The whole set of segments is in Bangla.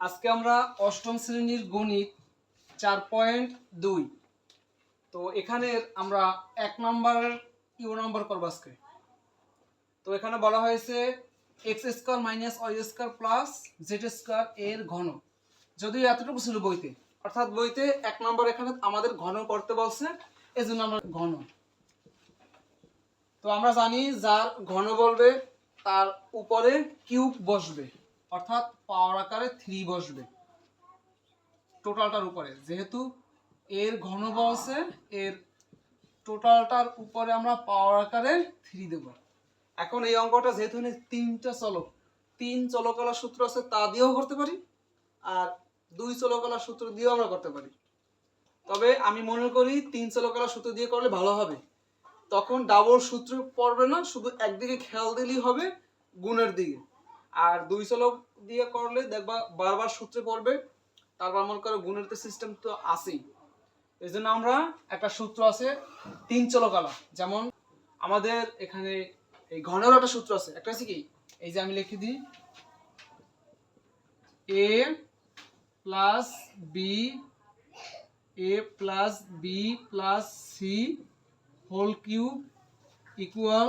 আজকে আমরা অষ্টম শ্রেণির গণিত চার পয়েন্ট দুই। তো এখানে আমরা এক নম্বর ইউ নম্বর করব আজকে। তো এখানে বলা হয়েছে X square minus Y square plus Z square এর ঘন। যদিও এতটুকু ছিল বইতে। অর্থাৎ বইতে এক নম্বর এখানে আমাদের ঘন করতে বলছে এই জন্য আমরা ঘন। তো আমরা জানি যার ঘন বলবে, তার উপরে কিউব বসবে। অর্থাৎ পাওয়ার আকারে থ্রি বসবে। টোটালটার উপরে। যেহেতু এর ঘন বলছে, এর টোটালটার উপরে আমরা পাওয়ার আকারে থ্রি দেব। এখন এই অঙ্কটা যেহেতু তিনটা চলক, তিন চলকলার সূত্র আছে তা দিয়েও করতে পারি, আর দুই চলকলার সূত্র দিয়েও আমরা করতে পারি। তবে আমি মনে করি তিন চলকলার সূত্র দিয়ে করলে ভালো হবে। তখন ডাবল সূত্র পড়বে না, শুধু একদিকে খেয়াল দিলেই হবে, গুণের দিকে। আর দুই চলক দিয়ে করলে দেখবা বারবার সূত্রে পড়বে। তারপর মনে করো গুণের তো সিস্টেম তো আছেই। এই জন্য আমরা একটা সূত্র আছে তিন চলকালা যেমন আমাদের এখানে এই ঘনেরও একটা সূত্র আছে। একটা আছে কি? এই যে আমি লিখে দিই। A plus B A plus B plus C whole cube equal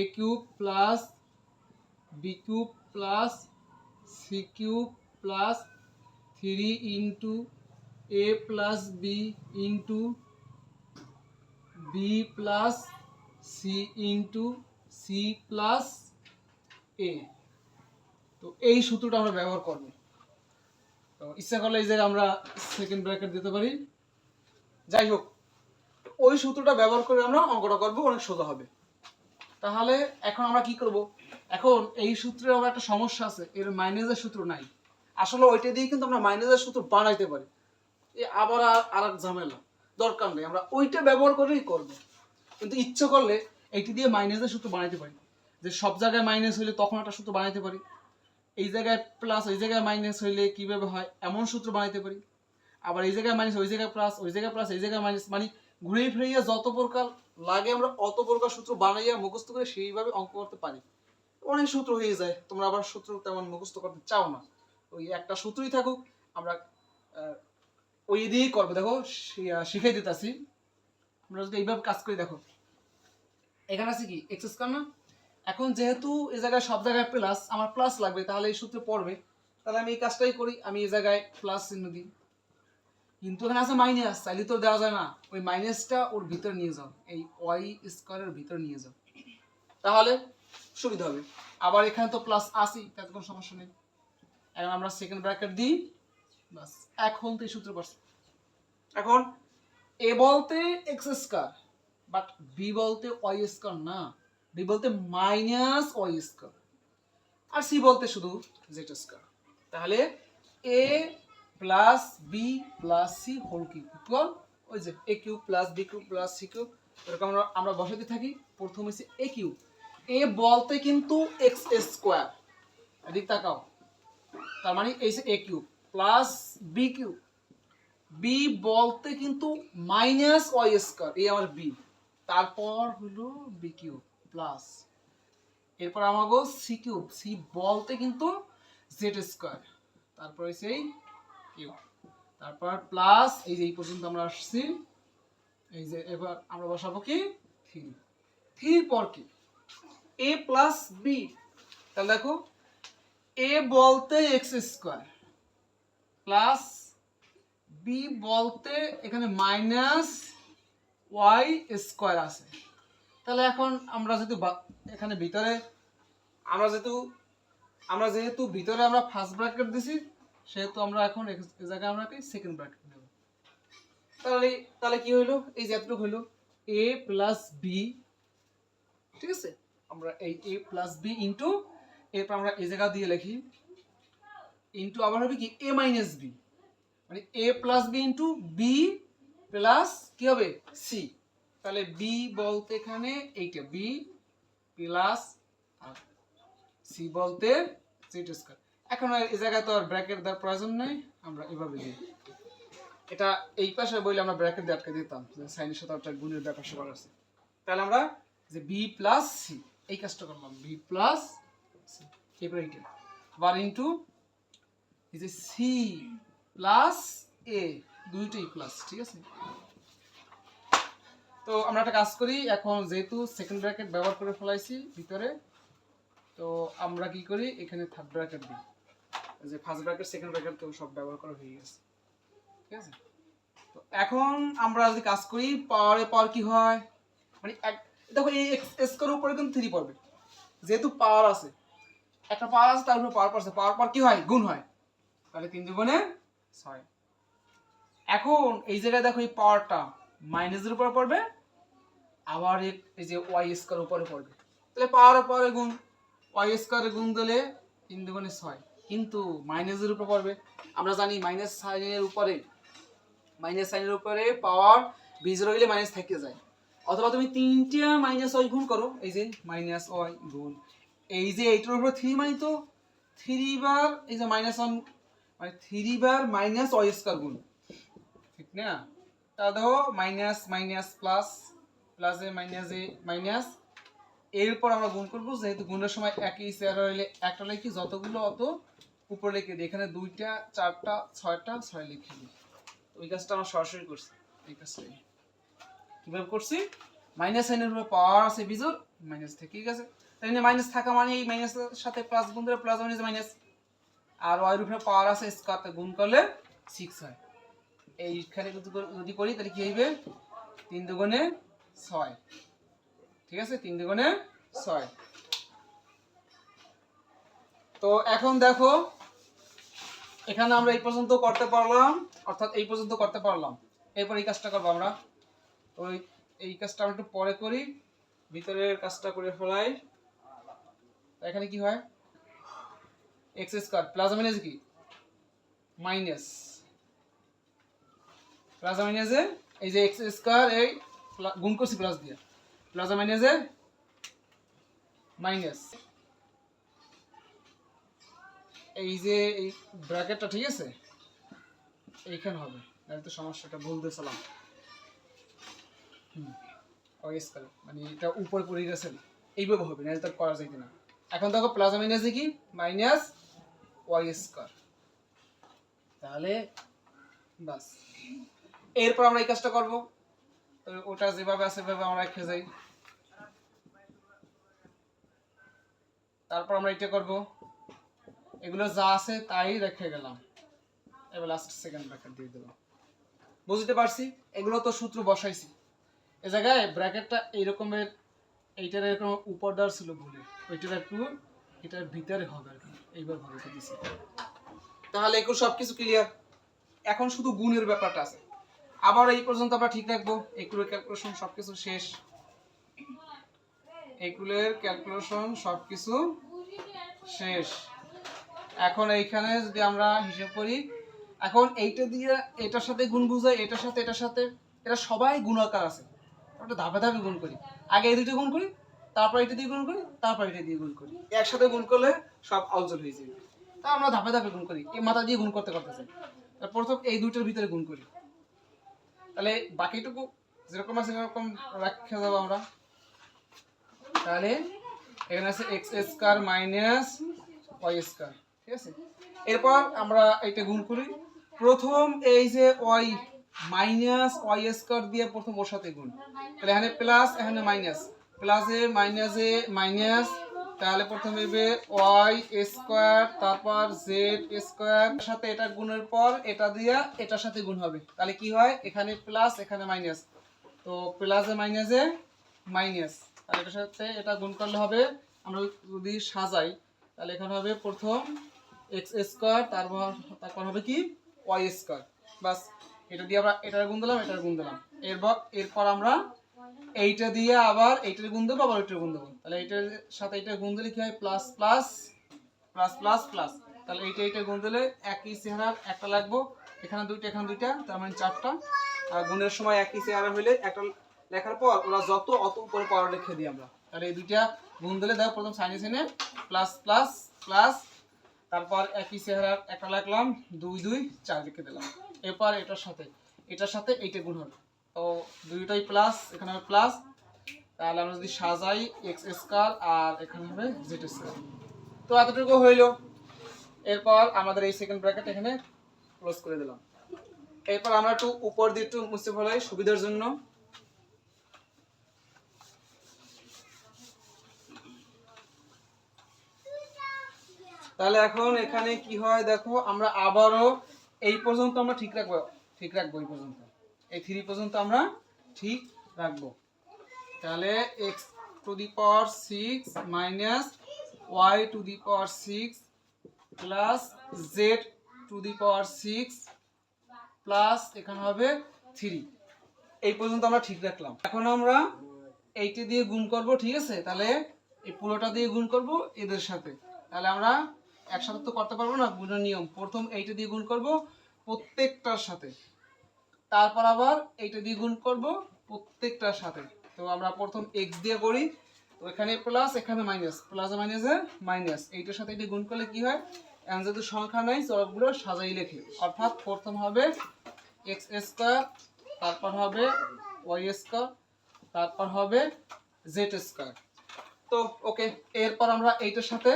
A cube plus B cube plus C cube plus three into A plus B into B plus C into C plus A তো এই সূত্রটা আমরা ব্যবহার করব। তো ইচ্ছা করলে এই আমরা সেকেন্ড ব্র্যাকেট দিতে পারি। যাই হোক, ওই সূত্রটা ব্যবহার করে আমরা অঙ্কটা করব, অনেক সোজা হবে। তাহলে এখন আমরা কি করব? এখন এই সূত্রে আমরা একটা সমস্যা আছে, এর মাইনাসের সূত্র নাই। আসলে ওইটা দিয়ে কিন্তু আমরা মাইনাসের সূত্র বানাইতে পারি। এ আবার আর এক ঝামেলা, দরকার নেই, আমরা ওইটা ব্যবহার করেই করব। কিন্তু ইচ্ছে করলে এইটি দিয়ে মাইনাসের সূত্র বানাইতে পারি। যে সব জায়গায় মাইনাস হইলে তখন একটা সূত্র বানাইতে পারি। এই জায়গায় প্লাস ওই জায়গায় মাইনাস হইলে কীভাবে হয়, এমন সূত্র বানাইতে পারি। আবার এই জায়গায় মাইনাস, ওই জায়গায় প্লাস ওই জায়গায় প্লাস এই জায়গায় মাইনাস মানে ঘুরে ফিরিয়ে যত প্রকার লাগে আমরা অত প্রকার সূত্র বানাইয়া মুখস্থ করে সেইভাবে অঙ্ক করতে পারি। অনেক সূত্র হয়ে যায়। তোমরা আবার সূত্র তেমন মুখস্থ করতে চাও না। ওই একটা সূত্রই থাকুক আমরা ওই দিয়েই করব। দেখো শি- আহ, দিতেছি। আমরা যদি এইভাবে কাজ করি দেখো। এখানে আছে কি? এক্স স্কোয়ার না? এখন যেহেতু এই জায়গায় সব জায়গায় প্লাস আমার প্লাস লাগবে তাহলে এই সূত্রে পড়বে। তাহলে আমি এই কাজটাই করি আমি এই জায়গায় প্লাস চিহ্ন দিই। কিন্তু এখানে আছে মাইনাস চাইলে তো দেওয়া যায় না। ওই মাইনাসটা ওর ভিতরে নিয়ে যাও। এই ওয়াই স্কোয়ারের ভিতরে নিয়ে যাও। তাহলে সুবিধা হবে। আবার এখানে তো প্লাস আসি তাতে কোনো সমস্যা নেই। এখন আমরা সেকেন্ড ব্র্যাকেট দিই বাস এখন তো এই সূত্র পারছি। এখন? এ বলতে এক্স স্কোয়ার বাট বি বলতে ওয়াই স্কোয়ার না বি বলতে মাইনাস ওয়াই স্কোয়ার আর সি বলতে শুধু জেড স্কোয়ার তাহলে A plus B plus C whole cube equal ওই যে A cube plus B cube plus C cube এরকম আমরা আমরা বসাতে থাকি। প্রথম হচ্ছে এ কিউব এ বলতে কিন্তু এক্স স্কোয়ার। এদিক তাকাও। তার মানে এই A cube plus B cube. B বলতে কিন্তু মাইনাস ওয়াই স্কোয়ার, এই আমার বি। তারপর হলো বি কিউব প্লাস। এরপর আমাগো সি কিউব, সি বলতে কিন্তু জেড স্কোয়ার। তারপরে সেই কিউব। তারপর প্লাস এই যে এই পর্যন্ত আমরা আসছি, এই যে এবার আমরা বসাবো কি? থ্রি। থ্রির পর কি? এ প্লাস বি তাহলে দেখো এ বলতে এক্স স্কোয়ার প্লাস বি বলতে এখানে মাইনাস ওয়াই স্কোয়ার আছে। তাহলে এখন আমরা যেহেতু এখানে ভিতরে, আমরা যেহেতু আমরা যেহেতু ভিতরে আমরা ফার্স্ট ব্র্যাকেট দিছি, সেহেতু আমরা এখন জায়গায় আমরা কি? সেকেন্ড ব্র্যাকেট দেব। তাহলে তাহলে কি হইল? এই যে এতটুকু হইল। এ প্লাস বি ঠিক আছে? আমরা এই এ প্লাস বি ইন্টু এরপর আমরা এই জায়গা দিয়ে লিখি ইন্টু আবার হবে কি? এ মাইনাস বি মানে A plus B into B plus কি হবে? সি তাহলে বি বলতে এখানে এইটা বি প্লাস আর সি বলতে জেড স্কোয়ার এখন আর এই জায়গায় তো আর ব্র্যাকেট দেওয়ার প্রয়োজন নেই, আমরা এভাবে দিই। এটা এই পাশে বইলে আমরা ব্র্যাকেট দিয়ে আটকে দিতাম সাইনের সাথে একটা গুণের ব্যাপার সবার আছে। তাহলে আমরা যে বি প্লাস সি এই কাজটা করলাম বি প্লাস সি এবার এইটা আবার ইন্টু এই যে সি প্লাস এ দুইটাই প্লাস ঠিক আছে? তো আমরা একটা কাজ করি, এখন যেহেতু সেকেন্ড ব্র্যাকেট ব্যবহার করে ফেলাইছি ভিতরে, তো আমরা কি করি, এখানে থার্ড ব্র্যাকেট দিই। যে ফার্স্ট ব্র্যাকেট সেকেন্ড ব্র্যাকেট তো সব ব্যবহার করা হয়ে গেছে। ঠিক আছে? তো এখন আমরা যদি কাজ করি পাওয়ারে পাওয়ার কি হয়? মানে এক দেখো, এই এক্স স্কোয়ার উপরে কিন্তু থ্রি পড়বে। যেহেতু পাওয়ার আছে, একটা পাওয়ার আছে, তার উপরে পাওয়ার পড়ছে। পাওয়ার পর কি হয়? গুণ হয়। তাহলে তিন দুগুণে ছয়। এখন এই জায়গায় দেখো এই পাওয়ারটা মাইনাসের উপরে পড়বে, আবার এই যে ওয়াই স্কোয়ার উপরে পড়বে। তাহলে পাওয়ার পরে গুণ। ওয়াই স্কোয়ারে গুণ দিলে তিন দুগুণে ছয়। কিন্তু মাইনাসের উপরে পড়বে। আমরা জানি মাইনাস সাইনের উপরে মাইনাস সাইনের উপরে পাওয়ার বীজের হইলে মাইনাস থেকে যায়। অথবা তুমি তিনটা মাইনাস ওয়াই গুণ করো, এই যে মাইনাস ওয়াই গুণ। এই যে এইটার উপরে থ্রি মানে তো থ্রি বার, এই যে মাইনাস ওয়ান মানে থ্রি বার মাইনাস ওয়াই স্কোয়ার গুণ। ঠিক না? তা দেখো minus minus plus plus A minus A minus এরপর আমরা গুণ করব, যেহেতু গুণের সময় একই চেয়ার হইলে একটা লিখি, যতগুলো অত উপরে লিখে দিই। এখানে দুইটা, চারটা, ছয়টা, ছয় লিখে দিই। ওই কাজটা আমরা সরাসরি করছি। এই কাজটাই। কীভাবে করছি? মাইনাস সাইনের উপরে পাওয়ার আছে বিজোর মাইনাস আছে। তাই মাইনাস থাকা মানে এই মাইনাসের সাথে প্লাস গুণ প্লাস মাইনাস মাইনাস আর উপরে পাওয়ার আছে গুণ করলে সিক্স হয়। এইখানে যদি করি- তাহলে হইবে? তিন দুগুণে ছয়। ঠিক আছে? তিন দুগুণে ছয়। তো এখন দেখো, এখানে আমরা এই পর্যন্ত করতে পারলাম, অর্থাৎ এই পর্যন্ত করতে পারলাম। এরপর এই কাজটা করব আমরা। তো এই- কাজটা আমরা একটু পরে করি, ভিতরের কাজটা করে ফেলাই। এখানে কি হয়? এক্স স্কোয়ার প্লাস মাইনাস কি? মাইনাস প্লাস মাইনাসে এই যে এক্স স্কোয়ার এই গুণ করছি প্লাস দিয়ে। প্লাস মাইনাসে মাইনাস এই যে, এই ব্র্যাকেটটা ঠিক আছে? এইখানে হবে, নাহলে তো সমস্যাটা ভুল ওই মানে এটা উপরে পড়ে গেছে। এইভাবে হবে, নাহলে তো করা যাইতে না। এখন দেখো প্লাস মাইনাসে কি? মাইনাস ওয়াই স্কোয়ার তাহলে বাস। এরপর আমরা এই কাজটা করব। ওটা যেভাবে আছে, সেভাবে আমরা রেখে যাই। তারপর আমরা এটা করব। এগুলো যা আছে, তাই রেখে গেলাম। এবার লাস্ট সেকেন্ড ব্র্যাকেট দিয়ে দিলাম। বুঝতে পারছি? এগুলো তো সূত্র বসাইছি। এ জায়গায় ব্র্যাকেটটা এইরকমের, এইটার এরকম উপর দেওয়ার ছিল ভুলে ওইটার একটু, এটার ভিতরে হবে আর কি। এইবার ভাবে দিছি তাহলে এগুলো সব কিছু ক্লিয়ার এখন শুধু গুণের ব্যাপারটা আছে। আবার এই পর্যন্ত আমরা ঠিক রাখব। এগুলোর ক্যালকুলেশন সবকিছু শেষ। এগুলোর ক্যালকুলেশন সবকিছু শেষ। এখন এইখানে যদি আমরা হিসাব করি, এখন এইটা দিয়ে এটার সাথে গুণ বুঝায়, এটার সাথে এটার সাথে এটা সবাই গুণাকার আছে। ওটা ধাপে ধাপে গুণ করি। আগে এই দুটো গুণ করি, তারপর এটা দিয়ে গুণ করি, তারপর এটা দিয়ে গুণ করি। একসাথে গুণ করলে সব আউজল হয়ে যাবে। তা আমরা ধাপে ধাপে গুণ করি, এই মাথা দিয়ে গুণ করতে করতে চাই প্রথম এই দুটোর ভিতরে গুণ করি। তাহলে বাকিটুকু যেরকম আছে সেরকম রাখা যাব আমরা। তাহলে এখানে আছে X square minus Y square ঠিক আছে? এরপর আমরা এটা গুণ করি। প্রথম এই যে ওয়াই মাইনাস ওয়াই স্কোয়ার দিয়ে প্রথম ওর সাথে গুণ। তাহলে এখানে প্লাস এখানে মাইনাস প্লাসে মাইনাসে মাইনাস তাহলে প্রথমে হবে ওয়াই স্কোয়ার, তারপর জেড স্কোয়ার। সাথে এটা গুণের পর এটা দিয়া এটার সাথে গুণ হবে। তাহলে কি হয়? এখানে প্লাস এখানে মাইনাস তো প্লাসে মাইনাসে মাইনাস তাহলে এটার সাথে এটা গুণ করলে হবে, আমরা যদি সাজাই, তাহলে এখানে হবে প্রথম এক্স স্কোয়ার, তারপর তারপর হবে কি? Y square. বাস এটা দিয়ে আমরা এটার গুণ দিলাম, এটার গুণ দিলাম। এরপর এরপর আমরা এইটা দিয়ে আবার এইটার গুণ দেবো, আবার ওইটার গুণ দেবো। তাহলে এইটার সাথে এইটার গুণ দিলে কি হয়? Plus plus plus plus plus. তাহলে এইটা এইটা গুণ দিলে একই চেহারার একটা লাগবো। এখানে দুইটা এখানে দুইটা, তার মানে চারটা। আর গুণের সময় একই চেহারা হইলে একটা লেখার পর ওরা যত, অত উপরে পাওয়ার লিখে দিই আমরা। তাহলে এই দুইটা গুণ দিলে দেখো, প্রথম সাইনে সাইনে প্লাস প্লাস প্লাস তারপর একই চেহারার একটা লাগলাম, দুই দুই, চার লিখে দিলাম। এরপর এটার সাথে এটার সাথে এইটা গুণ হবে। তো দুইটাই প্লাস এখানে হবে প্লাস তাহলে আমরা যদি সাজাই এক্স স্কোয়ার আর এখানে হবে জেড স্কোয়ার তো এতটুকু হইল। এরপর আমাদের এই সেকেন্ড ব্র্যাকেট এখানে ক্লোজ করে দিলাম। এরপর আমরা একটু উপর দিয়ে একটু মুছে ফেলাই সুবিধার জন্য। তাহলে এখন এখানে কি হয় দেখো, আমরা আবারও এই পর্যন্ত আমরা ঠিক রাখব ঠিক রাখব এই পর্যন্ত। এই থ্রি পর্যন্ত আমরা ঠিক রাখব। তাহলে X to the power six minus Y to the power six plus Z to the power six plus এখানে হবে থ্রি এই পর্যন্ত আমরা ঠিক রাখলাম। এখন আমরা এইটি দিয়ে গুণ করব, ঠিক আছে? তাহলে এই পুরোটা দিয়ে গুণ করব এদের সাথে। তাহলে আমরা একসাথে তো করতে পারব না, গুণের নিয়ম। প্রথম এইটা দিয়ে গুণ করব প্রত্যেকটার সাথে। তারপর আবার এইটা দিয়ে গুণ করব প্রত্যেকটার সাথে। তো আমরা প্রথম এক্স দিয়ে করি, তো এখানে প্লাস এখানে মাইনাস প্লাস মাইনাসে মাইনাস এইটার সাথে এটা গুণ করলে কি হয়? এখন যেহেতু সংখ্যা নাই চরকগুলো সাজাই লেখে। অর্থাৎ প্রথম হবে এক্স স্কোয়ার তারপর হবে ওয়াই স্কোয়ার তারপর হবে জেড স্কোয়ার তো ওকে এরপর আমরা এইটার সাথে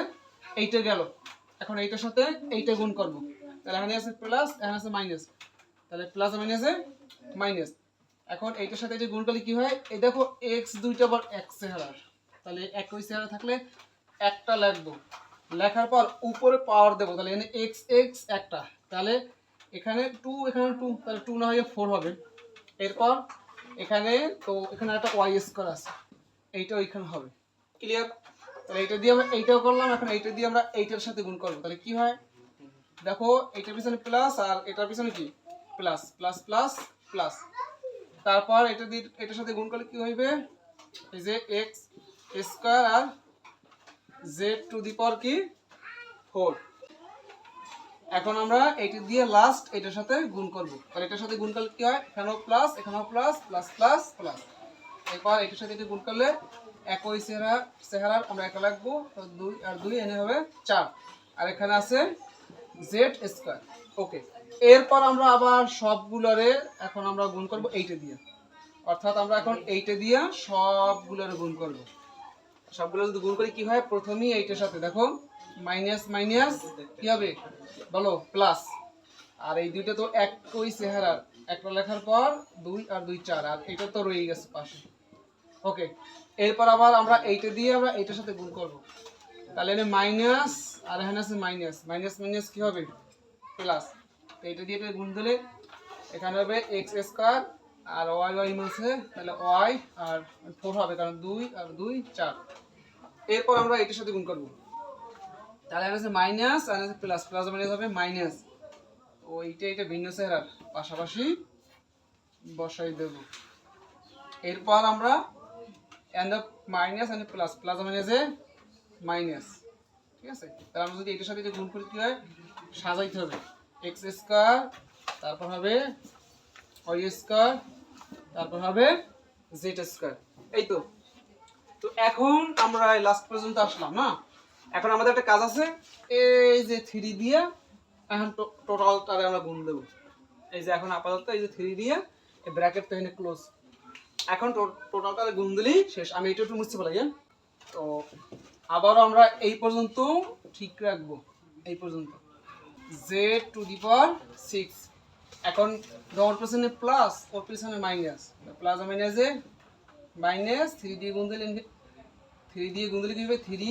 এইটা গেল। এখন এইটার সাথে এইটা গুণ করব। তাহলে এখানে আছে প্লাস এখানে আছে মাইনাস তাহলে প্লাস মাইনাসে মাইনাস এখন এইটার সাথে এটা গুণ করলে কি হয়? এই দেখো এক্স দুইটা আবার এক চেহারার। তাহলে একই চেহারা থাকলে একটা লিখব। লেখার পর উপরে পাওয়ার দেবো। তাহলে এখানে এক্স এক্স একটা। তাহলে এখানে টু এখানে টু তাহলে টু না হয়ে ফোর হবে। এরপর এখানে তো এখানে একটা ওয়াই স্কোয়ার আছে। এইটা ওইখানে হবে। ক্লিয়ার তাহলে এইটা দিয়ে আমরা এইটাও করলাম, এখন এইটা দিয়ে আমরা এইটার সাথে গুণ করব। তাহলে কি হয়? দেখো, এইটার পিছনে প্লাস আর এটার পিছনে কি? প্লাস প্লাস প্লাস প্লাস তারপর এটা দিয়ে এটার সাথে গুণ করলে কি হইবে? এই যে এক্স স্কোয়ার আর জেড টু দি পাওয়ার কি? ফোর এখন আমরা এইটা দিয়ে লাস্ট এটার সাথে গুণ করব। তাহলে এটার সাথে গুণ করলে কি হয়? এখানেও প্লাস এখানেও প্লাস প্লাস প্লাস প্লাস এরপর এটার সাথে এটা গুণ করলে একই চেহারা চেহারার আমরা একা লাগবো। দুই আর দুই, এনে হবে চার। আর এখানে আছে জেড স্কোয়ার ওকে এরপর আমরা আবার সবগুলোরে এখন আমরা গুণ করব এইটে দিয়ে। অর্থাৎ আমরা এখন এইটে দিয়ে সবগুলোরে গুণ করব। সবগুলো যদি গুণ করি কি হয়? প্রথমেই এইটার সাথে দেখো মাইনাস মাইনাস কি হবে? বলো প্লাস আর এই দুইটা তো একই চেহারার। একটা লেখার পর দুই আর দুই চার। আর এটা তো রয়ে গেছে পাশে। ওকে এরপর আবার আমরা এইটা দিয়ে আমরা এইটার সাথে গুণ করব। তাহলে এখানে মাইনাস আর এখানে আছে মাইনাস মাইনাস মাইনাস কি হবে? প্লাস এইটা দিয়ে গুণ দিলে এখানে হবে এক্স স্কোয়ার আর ওয়াই ওয়াই আছে তাহলে ওয়াই আর ফোর হবে, কারণ দুই আর দুই চার। এরপর আমরা এটার সাথে গুণ করব। তাহলে এখানে আছে মাইনাস আর আছে প্লাস প্লাস মাইনাস হবে মাইনাস ওইটা এটা ভিন্ন চেহারার পাশাপাশি বসাই দেব। এরপর আমরা and minus and plus plus মাইনাসে মাইনাস ঠিক আছে? তাহলে আমরা যদি এটার সাথে এটা গুণ করি কি হয়? সাজাইতে হবে। এক্স স্কোয়ার তারপর হবে ওয়াই স্কোয়ার তারপর হবে জেড স্কোয়ার এই তো। তো এখন আমরা লাস্ট পর্যন্ত আসলাম না এখন আমাদের একটা কাজ আছে। এই যে থ্রি দিয়ে এখন টোটাল তাহলে আমরা গুণ দেবো। এই যে এখন আপাতত এই যে থ্রি দিয়ে ব্র্যাকেট তো এখানে ক্লোজ এখন টোটাল তাহলে গুণ দিলেই শেষ। আমি এটা একটু মুছতে পারি হ্যাঁ? তো আবারও আমরা এই পর্যন্ত ঠিক রাখব, এই পর্যন্ত। Z to the power six এখন ওর পেছনে প্লাস ওর পেছনে মাইনাস প্লাস মাইনাসে মাইনাস থ্রি দিয়ে গুণ দিলে থ্রি দিয়ে গুণ দিলে কি হবে? থ্রি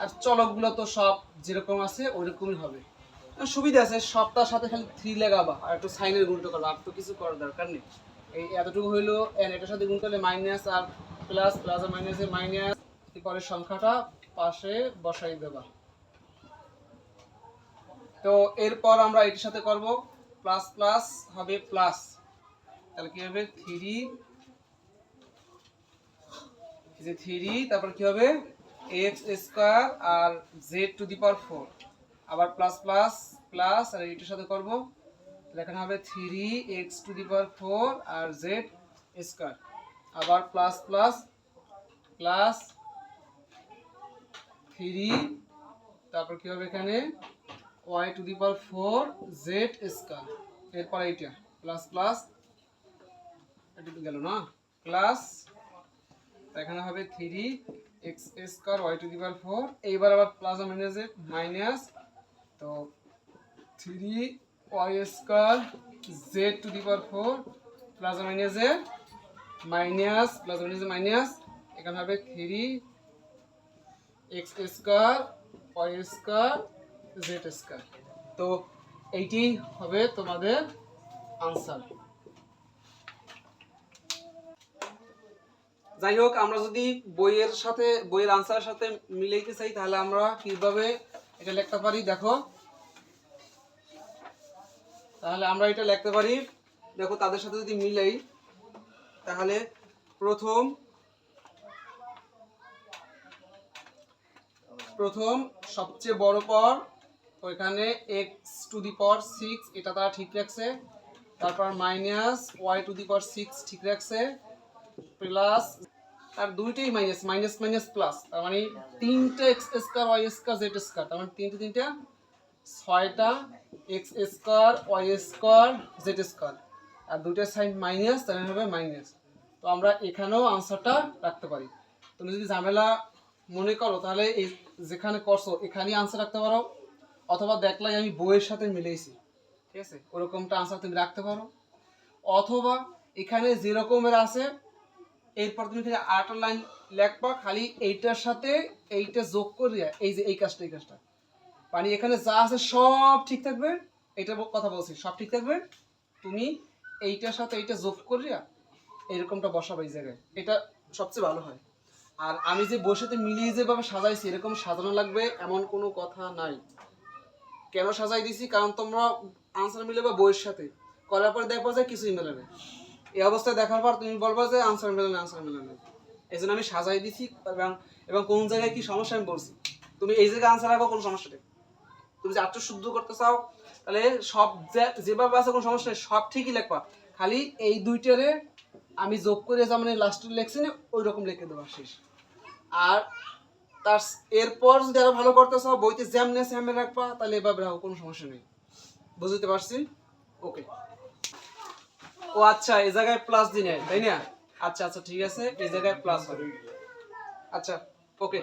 আর চলকগুলো তো সব যেরকম আছে ওইরকমই হবে। সুবিধা আছে, সবটার সাথে খালি থ্রি লাগাবা, আর একটু সাইনের গুণটা করবা। আর তো কিছু করার দরকার নেই। এতটুকু হইল এন এটার সাথে গুণ করলে মাইনাস আর প্লাস প্লাস আর মাইনাসে মাইনাস পরের সংখ্যাটা পাশে বসাই দেবা। তো এরপর আমরা এটির সাথে করব প্লাস প্লাস হবে প্লাস তাহলে কি হবে? থ্রি যে থ্রি তারপর কি হবে? X square R Z to the power four আবার প্লাস প্লাস প্লাস আর এটার সাথে করব তাহলে এখানে হবে three X to the power four R Z square. আবার প্লাস প্লাস প্লাস থ্রি তারপর কি হবে এখানে? Y to the power four Z square এরপর এইটা প্লাস প্লাস এটা গেল না? প্লাস এখানে হবে three x square y to the power four এইবার আবার প্লাস মাইনাস মাইনাস তো three y square z to the power plus minus minus plus minus minus এখানে হবে তো এইটি হবে তোমাদের আনসার যাই হোক, আমরা যদি বইয়ের সাথে, বইয়ের আনসারের সাথে মিলাইতে চাই, তাহলে আমরা কীভাবে এটা লিখতে পারি? দেখো তাহলে আমরা এটা লিখতে পারি। দেখো তাদের সাথে যদি মিলাই, তাহলে প্রথম প্রথম সবচেয়ে বড় পর, ওইখানে x to the power six এটা তারা ঠিক রাখছে। তারপর minus y to the power six ঠিক রাখছে। প্লাস আর দুইটাই মাইনাস মাইনাস মাইনাস প্লাস তার মানে তিনটা x square y square z square তার মানে তিনটে, তিনটা ছয়টা x square, y square, z square. আর দুইটার সাইন মাইনাস, তাহলে হবে মাইনাস। তো আমরা এখানেও আনসারটা রাখতে পারি। তুমি যদি ঝামেলা মনে করো, তাহলে এই যেখানে করছ, এখানেই আনসার রাখতে পারো। অথবা দেখলাই আমি বইয়ের সাথে মিলেইছি। ঠিক আছে? ওরকমটা আনসার তুমি রাখতে পারো। অথবা এখানে যে রকমের আছে, এরপর তুমি এখানে আরেকটা লাইন লেখবা, খালি এইটার সাথে এইটা যোগ করিয়া, এই যে এই কাজটা এই কাজটা। মানে এখানে যা আছে সব ঠিক থাকবে? এটা কথা বলছি, সব ঠিক থাকবে? তুমি এইটার সাথে এইটা যোগ করিয়া এরকমটা বসাবে এই জায়গায়। এটা সবচেয়ে ভালো হয়। আর আমি যে সাথে মিলিয়ে যেভাবে সাজাইছি, এরকম সাজানো লাগবে এমন কোনো কথা নাই। কেন সাজাই দিছি? কারণ তোমরা আনসার মিলে বা বইয়ের সাথে। করার পরে দেখব যে কিছুই মেলে না। এই অবস্থায় দেখার পর তুমি বলব যে আনসার মেলে না, আনসার মেলে না। এই জন্য আমি সাজাই দিছি, এবং এবং কোন জায়গায় কি সমস্যা আমি বলছি। তুমি এই জায়গায় আনসার রাখো কোনো সমস্যা নেই। তুমি যে আত্ম শুদ্ধ করতে চাও, তাহলে সব যে- যেভাবে আছে কোনো সমস্যা নেই, সব ঠিকই লেখবা। খালি এই দুইটারে আমি যোগ করে যেমন লাস্টের লেখছি না ওই রকম লিখে দেওয়া শেষ। আর তার এরপর যদি আরও ভালো করতে চাও, বইতে যেমনে স্যামে রাখবা, তাহলে এভাবে রাখো কোনো সমস্যা নেই। বুঝতে পারছি? ওকে ও আচ্ছা এই জায়গায় প্লাস দিনে, তাই না? আচ্ছা আচ্ছা ঠিক আছে এই জায়গায় প্লাস হবে। আচ্ছা ওকে